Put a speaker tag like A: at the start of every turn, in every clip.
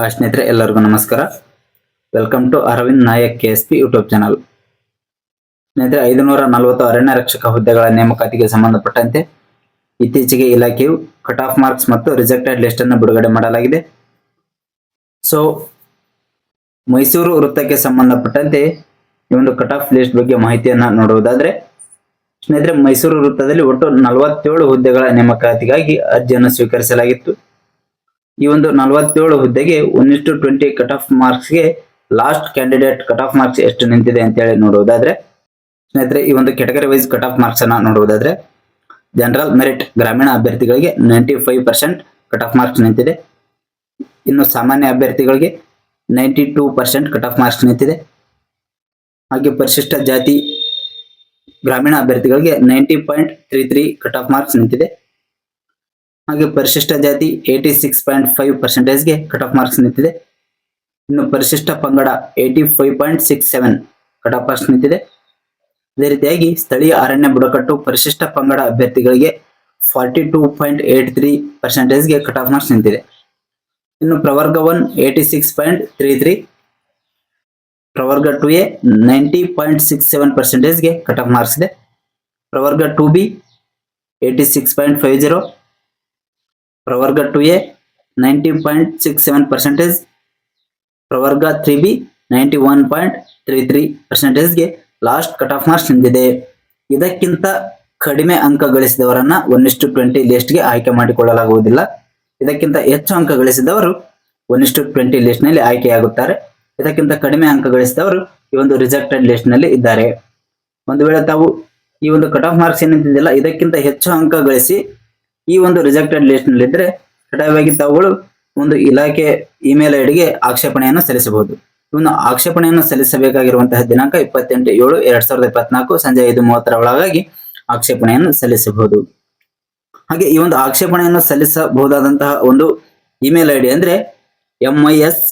A: ಆ ಸ್ನೇಹಿತರೆ, ಎಲ್ಲರಿಗೂ ನಮಸ್ಕಾರ. Welcome to Aravind Nayak K S P YouTube channel ಸ್ನೇಹಿತರೆ, ಐದುನೂರ ನಲವತ್ತು ಅರಣ್ಯ ರಕ್ಷಕ ಹುದ್ದೆಗಳ ನೇಮಕಾತಿಗೆ ಸಂಬಂಧಪಟ್ಟಂತೆ ಇತ್ತೀಚೆಗೆ ಇಲಾಖೆಯು ಕಟ್ ಆಫ್ ಮಾರ್ಕ್ಸ್ ಮತ್ತು ರಿಜೆಕ್ಟೆಡ್ ಲಿಸ್ಟ್ ಅನ್ನು ಬಿಡುಗಡೆ ಮಾಡಲಾಗಿದೆ. ಸೊ ಮೈಸೂರು ವೃತ್ತಕ್ಕೆ ಸಂಬಂಧಪಟ್ಟಂತೆ ಈ ಒಂದು ಕಟ್ ಆಫ್ ಲಿಸ್ಟ್ ಬಗ್ಗೆ ಮಾಹಿತಿಯನ್ನು ನೋಡುವುದಾದ್ರೆ, ಸ್ನೇಹಿತರೆ, ಮೈಸೂರು ವೃತ್ತದಲ್ಲಿ ಒಟ್ಟು ನಲವತ್ತೇಳು ಹುದ್ದೆಗಳ ನೇಮಕಾತಿಗಾಗಿ ಅರ್ಜಿಯನ್ನು ಸ್ವೀಕರಿಸಲಾಗಿತ್ತು. ಈ ಒಂದು ನಲವತ್ತೇಳು ಹುದ್ದೆಗೆ ಒಂದಿಷ್ಟು twenty cut off ಮಾರ್ಕ್ಸ್ಗೆ last candidate cut off marks ಎಷ್ಟು ನಿಂತಿದೆ ಅಂತ ಹೇಳಿ ನೋಡುವುದಾದ್ರೆ, ಸ್ನೇಹಿತರೆ, ಈ ಒಂದು category wise cut off marks ಅನ್ನ ನೋಡುವುದಾದ್ರೆ ಜನರಲ್ ಮೆರಿಟ್ ಗ್ರಾಮೀಣ ಅಭ್ಯರ್ಥಿಗಳಿಗೆ ninety five percent cut off marks ನಿಂತಿದೆ. ಇನ್ನು ಸಾಮಾನ್ಯ ಅಭ್ಯರ್ಥಿಗಳಿಗೆ ninety two percent cut off marks ನಿಂತಿದೆ. ಹಾಗೆ ಪರಿಶಿಷ್ಟ ಜಾತಿ ಗ್ರಾಮೀಣ ಅಭ್ಯರ್ಥಿಗಳಿಗೆ ninety point three three cut off marks ನಿಂತಿದೆ. ಹಾಗೆ ಪರಿಶಿಷ್ಟ ಜಾತಿ eighty six point five ಪರ್ಸೆಂಟೇಜ್ಗೆ cut off marks ನಿಂತಿದೆ. ಇನ್ನು ಪರಿಶಿಷ್ಟ ಪಂಗಡ eighty five point six seven cut off marks ನಿಂತಿದೆ. ಅದೇ ರೀತಿಯಾಗಿ ಸ್ಥಳೀಯ ಅರಣ್ಯ ಬುಡಕಟ್ಟು ಪರಿಶಿಷ್ಟ ಪಂಗಡ ಅಭ್ಯರ್ಥಿಗಳಿಗೆ forty two point eight three ಪರ್ಸೆಂಟೇಜ್ಗೆ cut off marks ನಿಂತಿದೆ. ಇನ್ನು ಪ್ರವರ್ಗ one eighty six point three three ಪ್ರವರ್ಗ two A ninety point six seven ಪರ್ಸೆಂಟೇಜ್ಗೆ cut off marks ಇದೆ. ಪ್ರವರ್ಗ two B eighty six point five zero ಪ್ರವರ್ಗ two A ninety point six seven percentage ಪ್ರವರ್ಗ three B ninety one point three three ಪರ್ಸೆಂಟೇಜ್ಗೆ last cut off marks ನಿಂತಿದೆ ಇದಕ್ಕಿಂತ ಕಡಿಮೆ ಅಂಕ ಗಳಿಸಿದವರನ್ನ ಇಷ್ಟು twenty ಲಿಸ್ಟ್ಗೆ ಆಯ್ಕೆ ಮಾಡಿಕೊಳ್ಳಲಾಗುವುದಿಲ್ಲ. ಇದಕ್ಕಿಂತ ಹೆಚ್ಚು ಅಂಕ ಗಳಿಸಿದವರು ಒನ್ ಇಷ್ಟು ಟ್ವೆಂಟಿ ಲಿಸ್ಟ್ನಲ್ಲಿ ಆಯ್ಕೆಯಾಗುತ್ತಾರೆ. ಇದಕ್ಕಿಂತ ಕಡಿಮೆ ಅಂಕ ಗಳಿಸಿದವರು ಈ ಒಂದು ರಿಜೆಕ್ಟೆಡ್ ಲಿಸ್ಟ್ನಲ್ಲಿ ಇದ್ದಾರೆ. ಒಂದು ವೇಳೆ ತಾವು ಈ ಒಂದು ಕಟ್ ಆಫ್ ಮಾರ್ಕ್ಸ್ ಏನಿದ್ದಿಲ್ಲ ಇದಕ್ಕಿಂತ ಹೆಚ್ಚು ಅಂಕ ಗಳಿಸಿ ಈ ಒಂದು ರಿಜೆಕ್ಟೆಡ್ ಲಿಸ್ಟ್ನಲ್ಲಿ ಇದ್ರೆ ಕಡ್ಡಾಯವಾಗಿ ತಾವುಗಳು ಒಂದು ಇಲಾಖೆ ಇಮೇಲ್ ಐಡಿಗೆ ಆಕ್ಷೇಪಣೆಯನ್ನು ಸಲ್ಲಿಸಬಹುದು. ಇವನು ಆಕ್ಷೇಪಣೆಯನ್ನು ಸಲ್ಲಿಸಬೇಕಾಗಿರುವಂತಹ ದಿನಾಂಕ ಇಪ್ಪತ್ತೆಂಟು ಏಳು ಎರಡ್ ಸಾವಿರದ ಇಪ್ಪತ್ನಾಲ್ಕು ಸಂಜೆ ಐದು ಮೂವತ್ತರ ಒಳಗಾಗಿ ಆಕ್ಷೇಪಣೆಯನ್ನು ಸಲ್ಲಿಸಬಹುದು. ಹಾಗೆ ಈ ಒಂದು ಆಕ್ಷೇಪಣೆಯನ್ನು ಸಲ್ಲಿಸಬಹುದಾದಂತಹ ಒಂದು ಇಮೇಲ್ ಐಡಿ ಅಂದ್ರೆ M I S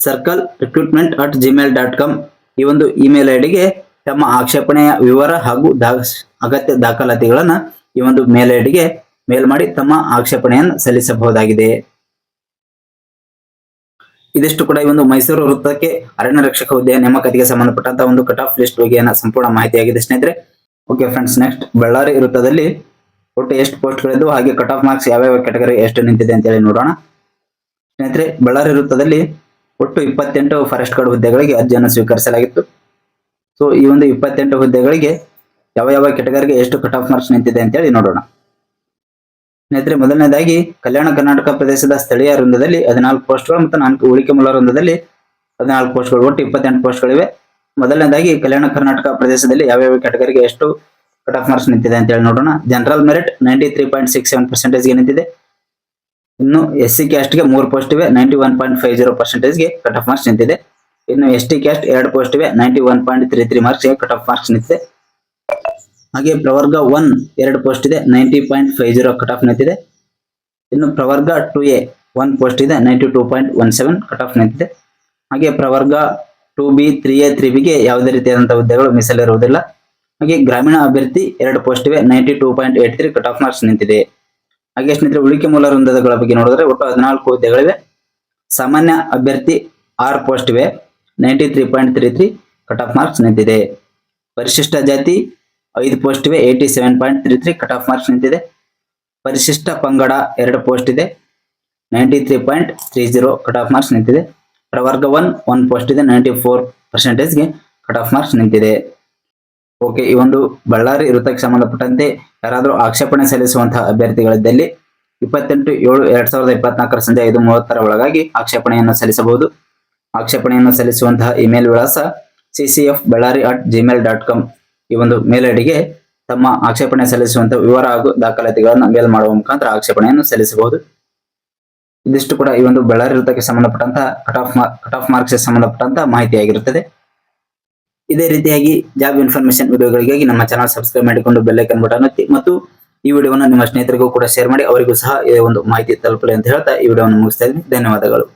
A: circle recruitment at Gmail dot com ಈ ಒಂದು ಇಮೇಲ್ ಐಡಿಗೆ ತಮ್ಮ ಆಕ್ಷೇಪಣೆಯ ವಿವರ ಹಾಗೂ ದಾ- ಅಗತ್ಯ ದಾಖಲಾತಿಗಳನ್ನು ಈ ಒಂದು ಮೇಲ್ ಐಡಿಗೆ ಮೇಲ್ ಮಾಡಿ ತಮ್ಮ ಆಕ್ಷೇಪಣೆಯನ್ನು ಸಲ್ಲಿಸಬಹುದಾಗಿದೆ. ಇದಿಷ್ಟು ಕೂಡ ಈ ಒಂದು ಮೈಸೂರು ವೃತ್ತಕ್ಕೆ ಅರಣ್ಯ ರಕ್ಷಕ ಹುದ್ದೆಯ ನೇಮಕಾತಿಗೆ ಸಂಬಂಧಪಟ್ಟಂತಹ ಒಂದು ಕಟ್ ಆಫ್ ಲಿಸ್ಟ್ ಬಗ್ಗೆ ಸಂಪೂರ್ಣ ಮಾಹಿತಿಯಾಗಿದೆ ಸ್ನೇಹಿತರೆ. ಓಕೆ ಫ್ರೆಂಡ್ಸ್ ನೆಕ್ಸ್ಟ್ ಬಳ್ಳಾರಿ ವೃತ್ತದಲ್ಲಿ ಒಟ್ಟು ಎಷ್ಟು ಪೋಸ್ಟ್ ಪೋಸ್ಟ್ಗಳಿದ್ದು ಹಾಗೆ ಕಟ್ ಆಫ್ ಮಾರ್ಕ್ಸ್ ಯಾವ್ಯಾವ ಕ್ಯಾಟಗರಿ ಎಷ್ಟು ನಿಂತಿದೆ ಅಂತ ಹೇಳಿ ನೋಡೋಣ. ಸ್ನೇಹಿತರೆ, ಬಳ್ಳಾರಿ ವೃತ್ತದಲ್ಲಿ ಒಟ್ಟು ಇಪ್ಪತ್ತೆಂಟು ಫಾರೆಸ್ಟ್ ಗಾರ್ಡ್ ಹುದ್ದೆಗಳಿಗೆ ಅರ್ಜಿಯನ್ನು ಸ್ವೀಕರಿಸಲಾಗಿತ್ತು. ಸೊ ಈ ಒಂದು ಇಪ್ಪತ್ತೆಂಟು ಹುದ್ದೆಗಳಿಗೆ ಯಾವ ಯಾವ ಕ್ಯಾಟಗರಿಗೆ ಎಷ್ಟು ಕಟ್ ಆಫ್ ಮಾರ್ಕ್ಸ್ ನಿಂತಿದೆ ಅಂತ ಹೇಳಿ ನೋಡೋಣ. ಸ್ನೇಹಿತರೆ, ಮೊದಲನೇದಾಗಿ ಕಲ್ಯಾಣ ಕರ್ನಾಟಕ ಪ್ರದೇಶದ ಸ್ಥಳೀಯ ವೃಂದದಲ್ಲಿ ಹದಿನಾಲ್ಕು ಪೋಸ್ಟ್ಗಳು ಮತ್ತು ನಾಲ್ಕು ಉಳಿಕೆ ಮೂಲ ವೃಂದದಲ್ಲಿ ಹದಿನಾಲ್ಕು ಪೋಸ್ಟ್ಗಳು, ಒಟ್ಟು ಇಪ್ಪತ್ತೆಂಟು ಪೋಸ್ಟ್ಗಳಿವೆ. ಮೊದಲನೇದಾಗಿ ಕಲ್ಯಾಣ ಕರ್ನಾಟಕ ಪ್ರದೇಶದಲ್ಲಿ ಯಾವ್ಯಾವ ಕ್ಯಾಟಗರಿಗೆ ಎಷ್ಟು ಕಟ್ ಆಫ್ ಮಾರ್ಕ್ಸ್ ನಿಂತಿದೆ ಅಂತ ಹೇಳಿ ನೋಡೋಣ. General merit ninety three point six seven ಪರ್ಸೆಂಟೇಜ್ಗೆ ನಿಂತಿದೆ. ಇನ್ನು ಎಸ್ ಸಿ ಕ್ಯಾಸ್ಟ್ಗೆ ಮೂರು ಪೋಸ್ಟ್ ಇವೆ ninety one point five zero ಪರ್ಸೆಂಟೇಜ್ಗೆ cut off marks ನಿಂತಿದೆ. ಇನ್ನು ಎಸ್ ಟಿ ಕ್ಯಾಸ್ಟ್ ಎರಡು ಪೋಸ್ಟ್ ಇವೆ ninety one point three three ಮಾರ್ಕ್ಸ್ಗೆ cut off marks ನಿಂತಿದೆ. ಹಾಗೆ ಪ್ರವರ್ಗ ಒನ್ ಎರಡು ಪೋಸ್ಟ್ ಇದೆ ninety point five zero cut off ನಿಂತಿದೆ. ಇನ್ನು ಪ್ರವರ್ಗ ಟು ಎ ಒನ್ ಪೋಸ್ಟ್ ಇದೆ ninety two point one seven cut off ನಿಂತಿದೆ. ಹಾಗೆ ಪ್ರವರ್ಗ two B three A three ಬಿಗೆ ಯಾವುದೇ ರೀತಿಯಾದಂತಹ ಹುದ್ದೆಗಳು ಮೀಸಲಿರುವುದಿಲ್ಲ. ಹಾಗೆ ಗ್ರಾಮೀಣ ಅಭ್ಯರ್ಥಿ ಎರಡು ಪೋಸ್ಟ್ ಇವೆ ninety two point eight three cut off marks ನಿಂತಿದೆ. ಹಾಗೆ ಸ್ನೇಹಿತರೆ ಉಳಿಕೆ ಮೂಲ ವೃಂದಗಳ ಬಗ್ಗೆ ನೋಡಿದ್ರೆ ಒಟ್ಟು ಹದಿನಾಲ್ಕು ಹುದ್ದೆಗಳಿವೆ. ಸಾಮಾನ್ಯ ಅಭ್ಯರ್ಥಿ ಆರು ಪೋಸ್ಟ್ ಇವೆ ninety three point three three cut off marks ನಿಂತಿದೆ. ಪರಿಶಿಷ್ಟ ಜಾತಿ ಐದು ಪೋಸ್ಟ್ ಇವೆ eighty seven point three three cut off marks ನಿಂತಿದೆ. ಪರಿಶಿಷ್ಟ ಪಂಗಡ ಎರಡು ಪೋಸ್ಟ್ ಇದೆ ninety three point three zero cut off marks ನಿಂತಿದೆ. ಪ್ರವರ್ಗ ಒನ್ ಒನ್ ಪೋಸ್ಟ್ ಇದೆ ನೈಂಟಿ ಫೋರ್ ಪರ್ಸೆಂಟೇಜ್ಗೆ ಕಟ್ ಆಫ್ ಮಾರ್ಕ್ಸ್ ನಿಂತಿದೆ. ಓಕೆ ಈ ಒಂದು ಬಳ್ಳಾರಿ ವೃತ್ತಕ್ಕೆ ಸಂಬಂಧಪಟ್ಟಂತೆ ಯಾರಾದರೂ ಆಕ್ಷೇಪಣೆ ಸಲ್ಲಿಸುವಂತಹ ಅಭ್ಯರ್ಥಿಗಳಿದ್ದಲ್ಲಿ ಇಪ್ಪತ್ತೆಂಟು, ಏಳು, ಎರಡ್ ಸಾವಿರದ ಇಪ್ಪತ್ನಾಲ್ಕರ ಸಂಜೆ ಐದು ಮೂವತ್ತರ ಒಳಗಾಗಿ ಆಕ್ಷೇಪಣೆಯನ್ನು ಸಲ್ಲಿಸಬಹುದು. ಆಕ್ಷೇಪಣೆಯನ್ನು ಸಲ್ಲಿಸುವಂತಹ ಇಮೇಲ್ ವಿಳಾಸ C C F Ballari at Gmail dot com ಈ ಒಂದು ಮೇಲ್ ಐಡಿಗೆ ತಮ್ಮ ಆಕ್ಷೇಪಣೆ ಸಲ್ಲಿಸುವಂತಹ ವಿವರ ಹಾಗೂ ದಾಖಲಾತಿಗಳನ್ನ ಮೇಲ್ ಮಾಡುವ ಮುಖಾಂತರ ಆಕ್ಷೇಪಣೆಯನ್ನು ಸಲ್ಲಿಸಬಹುದು. ಇದಿಷ್ಟು ಕೂಡ ಈ ಒಂದು ಬಳ್ಳಾರಿ ವೃತ್ತಕ್ಕೆ ಸಂಬಂಧಪಟ್ಟಂತಹ cut off cut off marks ಸಂಬಂಧಪಟ್ಟಂತಹ ಮಾಹಿತಿಯಾಗಿರುತ್ತದೆ ಇದೇ ರೀತಿಯಾಗಿ ಜಾಬ್ ಇನ್ಫಾರ್ಮೇಶನ್ ವಿಡಿಯೋಗಳಿಗಾಗಿ ನಮ್ಮ ಚಾನಲ್ ಸಬ್ಸ್ಕ್ರೈಬ್ ಮಾಡಿಕೊಂಡು ಬೆಲ್ ಐಕನ್ ಬಟನ್ ಒತ್ತಿ ಮತ್ತು ಈ ವಿಡಿಯೋವನ್ನು ನಿಮ್ಮ ಸ್ನೇಹಿತರಿಗೂ ಕೂಡ ಶೇರ್ ಮಾಡಿ, ಅವರಿಗೂ ಸಹ ಈ ಒಂದು ಮಾಹಿತಿ ತಲುಪಲಿ ಅಂತ ಹೇಳ್ತಾ ಈ ವಿಡಿಯೋವನ್ನು ಮುಗಿಸ್ತಾ ಇದ್ದೀನಿ. ಧನ್ಯವಾದಗಳು.